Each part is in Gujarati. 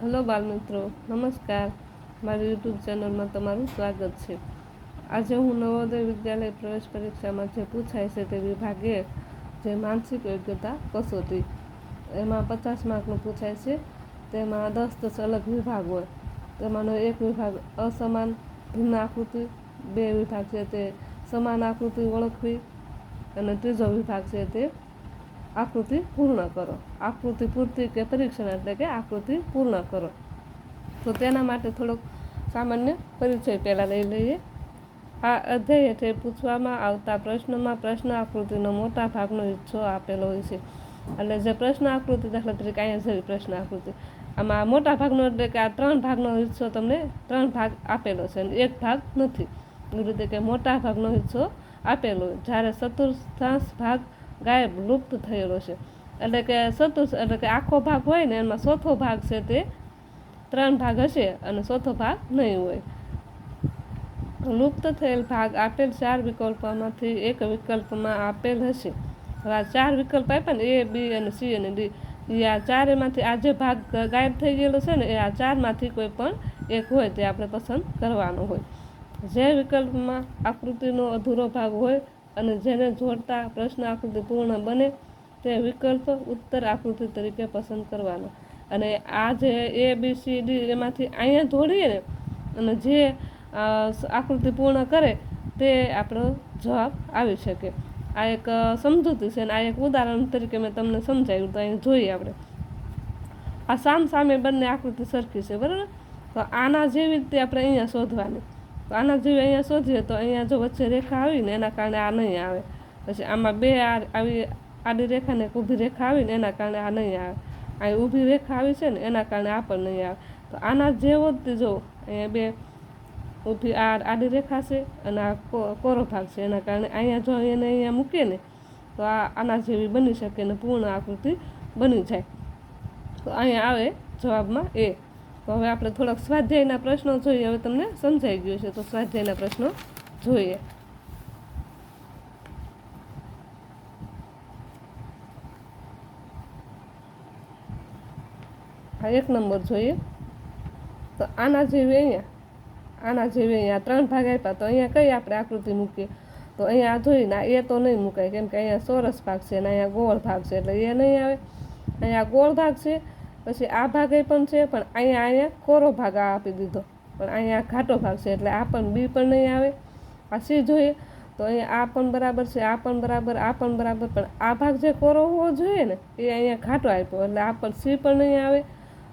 હલો બાળમિત્રો નમસ્કાર. મારી યુટ્યુબ ચેનલમાં તમારું સ્વાગત છે. આજે હું નવોદય વિદ્યાલય પ્રવેશ પરીક્ષામાં જે પૂછાય છે તે વિભાગે જે માનસિક યોગ્યતા કસોટી, એમાં પચાસ માર્કનું પૂછાય છે. તેમાં દસ દસ અલગ વિભાગ હોય. તેમાંનો એક વિભાગ અસમાન ભિન્ન આકૃતિ, બે વિભાગ છે તે સમાન આકૃતિ ઓળખવી અને ત્રીજો વિભાગ છે તે આકૃતિ પૂર્ણ કરો. આકૃતિ પૂર્તિ કે પરીક્ષણ એટલે કે આકૃતિ પૂર્ણ કરો. તો તેના માટે થોડોક સામાન્ય પરિચય પહેલાં લઈ લઈએ. આ અધ્યાય હેઠળ પૂછવામાં આવતા પ્રશ્નમાં પ્રશ્ન આકૃતિનો મોટા ભાગનો હિસ્સો આપેલો હોય છે. એટલે જે પ્રશ્ન આકૃતિ દાખલા તરીકે અહીંયા જેવી પ્રશ્ન આકૃતિ. આમાં મોટા ભાગનો એટલે કે આ ત્રણ ભાગનો હિસ્સો તમને ત્રણ ભાગ આપેલો છે અને એક ભાગ નથી. એવી રીતે કે મોટા ભાગનો હિસ્સો આપેલો જ્યારે ચતુર્થાંશ ભાગ ગાયબ, લુપ્ત થયેલો છે. એટલે કે ચતુર્થ એટલે કે આખો ભાગ હોય ને, એમાં ચોથો ભાગ છે તે ત્રણ ભાગ હશે અને ચોથો ભાગ નહીં હોય. લુપ્ત થયેલ ભાગ આપેલ ચાર વિકલ્પોમાંથી એક વિકલ્પમાં આપેલ હશે. હવે આ ચાર વિકલ્પ આપ્યા ને, એ, બી અને સી અને ડી, એ આ ચારેમાંથી આ જે ભાગ ગાયબ થઈ ગયેલો છે ને, એ આ ચારમાંથી કોઈ પણ એક હોય તે આપણે પસંદ કરવાનો હોય. જે વિકલ્પમાં આકૃતિનો અધૂરો ભાગ હોય અને જેને જોડતા પ્રશ્ન આકૃતિ પૂર્ણ બને તે વિકલ્પ ઉત્તર આકૃતિ તરીકે પસંદ કરવાનો. અને આ જે એ બી સી ડી એમાંથી અહીંયા જોડીએ ને, અને જે આકૃતિ પૂર્ણ કરે તે આપણો જવાબ આવી શકે. આ એક સમજૂતી છે અને આ એક ઉદાહરણ તરીકે મેં તમને સમજાવ્યું તો અહીં જોઈએ આપણે. આ સામ સામે બંને આકૃતિ સરખી છે, બરાબર? તો આના જેવી રીતે આપણે અહીંયા શોધવાની. આના જેવી અહીંયા શોધીએ તો અહીંયા જો વચ્ચે રેખા આવીને એના કારણે આ નહીં આવે. પછી આમાં બે આવી આડી રેખા ને ઊભી રેખા આવીને એના કારણે આ નહીં આવે. અહીં ઊભી રેખા આવી છે ને એના કારણે આ પણ નહીં આવે. તો આના જેવો જ જો અહીંયા બે ઊભી આ આડી રેખા છે અને આ કોરો ભાગ છે એના કારણે અહીંયા જો એને અહીંયા મૂકીએ ને તો આ આના જેવી બની શકે ને પૂર્ણ આકૃતિ બની જાય. તો અહીંયા આવે જવાબમાં એ. તો હવે આપણે થોડાક સ્વાધ્યાયના પ્રશ્નો જોઈએ. હવે તમને સમજાઈ ગયું છે તો સ્વાધ્યાયના પ્રશ્નો જોઈએ. આ એક નંબર જોઈએ. તો આના જેવી અહીંયા, આના જેવી અહીંયા ત્રણ ભાગ આપ્યા. તો અહીંયા કઈ આપણે આકૃતિ મૂકીએ? તો અહીંયા જોઈને એ તો નહીં મૂકાય, કેમ કે અહીંયા ચોરસ ભાગ છે અને અહીંયા ગોળ ભાગ છે. એટલે એ નહીં આવે. અહીંયા ગોળ ભાગ છે પછી આ ભાગે પણ છે, પણ અહીંયા અહીંયા કોરો ભાગ આપી દીધો. પણ અહીંયા ઘાટો ભાગ છે, એટલે આ પણ બી પણ નહીં આવે. આ સી જોઈએ, તો અહીંયા આ પણ બરાબર છે, આ પણ બરાબર, આ પણ બરાબર. પણ આ ભાગ જે કોરો હોવો જોઈએ ને, એ અહીંયા ઘાટો આપ્યો, એટલે આ પણ સી પણ નહીં આવે.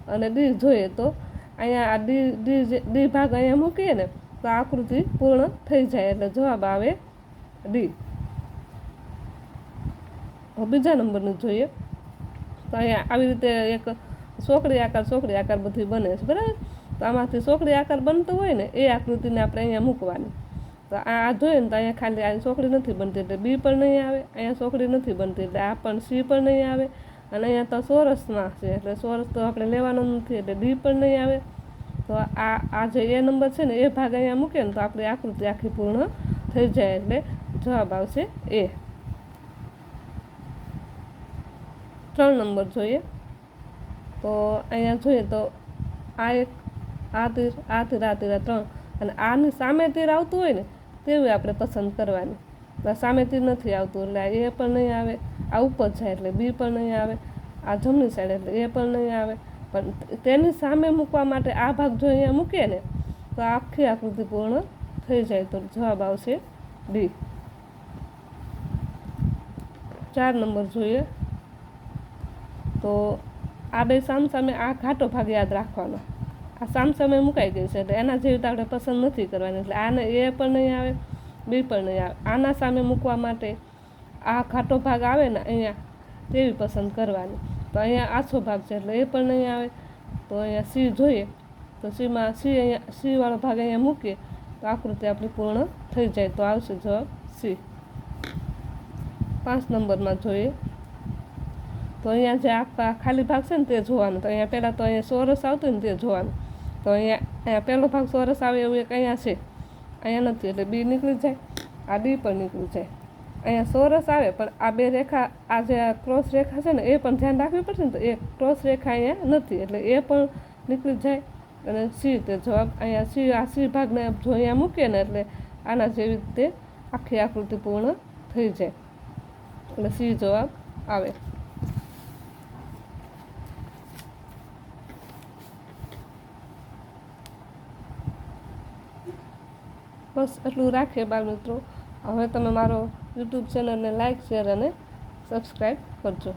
અને ડી જોઈએ તો, અહીંયા આ ડી ડી ડી ભાગ અહીંયા મૂકીએ ને, તો આકૃતિ પૂર્ણ થઈ જાય, એટલે જવાબ આવે ડી. બીજા નંબરનું જોઈએ. તો અહીંયા આવી રીતે એક સોકડી આકાર સોકડી આકાર બધી બને છે, બરાબર? તો આમાંથી સોકડી આકાર બનતો હોય ને, એ આકૃતિને આપણે અહીંયા મૂકવાની. તો આ જોઈએ ને તો અહીંયા ખાલી આ સોકડી નથી બનતી એટલે બી પણ નહીં આવે, અહીંયા સોકડી નથી બનતી એટલે આ પણ સી પણ નહીં આવે, અને અહીંયા તો સોરસમાં છે, એટલે સોરસ તો આપણે લેવાનો નથી એટલે ડી પણ નહીં આવે. તો આ આ જે એ નંબર છે ને, એ ભાગ અહીંયા મૂકે ને તો આપણી આકૃતિ આખી પૂર્ણ થઈ જાય એટલે જવાબ આવશે એ. ત્રણ નંબર જોઈએ. તો અહીંયા જોઈએ તો આ એક, આ તીર આ તીર આ તીર ત્રણ અને આની સામે તીર આવતું હોય ને, તેવી આપણે પસંદ કરવાની. સામે તીર નથી આવતું, એટલે એ પણ નહીં આવે, આ ઉપર જાય એટલે બી પણ નહીં આવે, આ જમણી સાઈડ એટલે એ પણ નહીં આવે. પણ તેની સામે મૂકવા માટે આ ભાગ જો અહીંયા મૂકીએ ને, તો આખી આકૃતિ પૂર્ણ થઈ જાય. તો જવાબ આવશે ડી ચાર નંબર જોઈએ. તો આ બે સામસામે આ ઘાટો ભાગ યાદ રાખવાનો. આ સામસામે મુકાઈ ગઈ છે એટલે એના જેવી તો આપણે પસંદ નથી કરવાની. એટલે આને એ પણ નહીં આવે, બી પણ નહીં આવે. આના સામે મૂકવા માટે આ ઘાટો ભાગ આવે ને અહીંયા તેવી પસંદ કરવાની. તો અહીંયા આછો ભાગ છે એટલે એ પણ નહીં આવે. તો અહીંયા સી જોઈએ. તો સીમાં સી અહીંયા સીવાળો ભાગ અહીંયા મૂકીએ. તો આકૃતિ આપણી પૂર્ણ થઈ જાય. તો આવશે જવાબ સી. પાંચ નંબરમાં જોઈએ. તો અહીંયા જે આખા ખાલી ભાગ છે ને તે જોવાનું. તો અહીંયા પહેલાં તો અહીંયા સોરસ આવતું ને તે જોવાનું. તો અહીંયા અહીંયા પહેલો ભાગ સોરસ આવે એવું એક અહીંયા છે. અહીંયા નથી, એટલે બી નીકળી જાય, આ બી પણ નીકળી જાય. અહીંયા સોરસ આવે, પણ આ બે રેખા, આ જે આ ક્રોસ રેખા છે ને, એ પણ ધ્યાન રાખવી પડશે ને તો એ ક્રોસ રેખા અહીંયા નથી, એટલે એ પણ નીકળી જાય. અને સી, તે જવાબ અહીંયા સી, આ સી ભાગને જો અહીંયા મૂકીએ ને, એટલે આના જેવી રીતે આખી આકૃતિ પૂર્ણ થઈ જાય. એટલે સી જવાબ આવે. બસ એટલું રાખીએ બાળમિત્રો હવે તમે મારો યુટ્યુબ ચેનલને લાઈક શેર અને સબસ્ક્રાઈબ કરજો.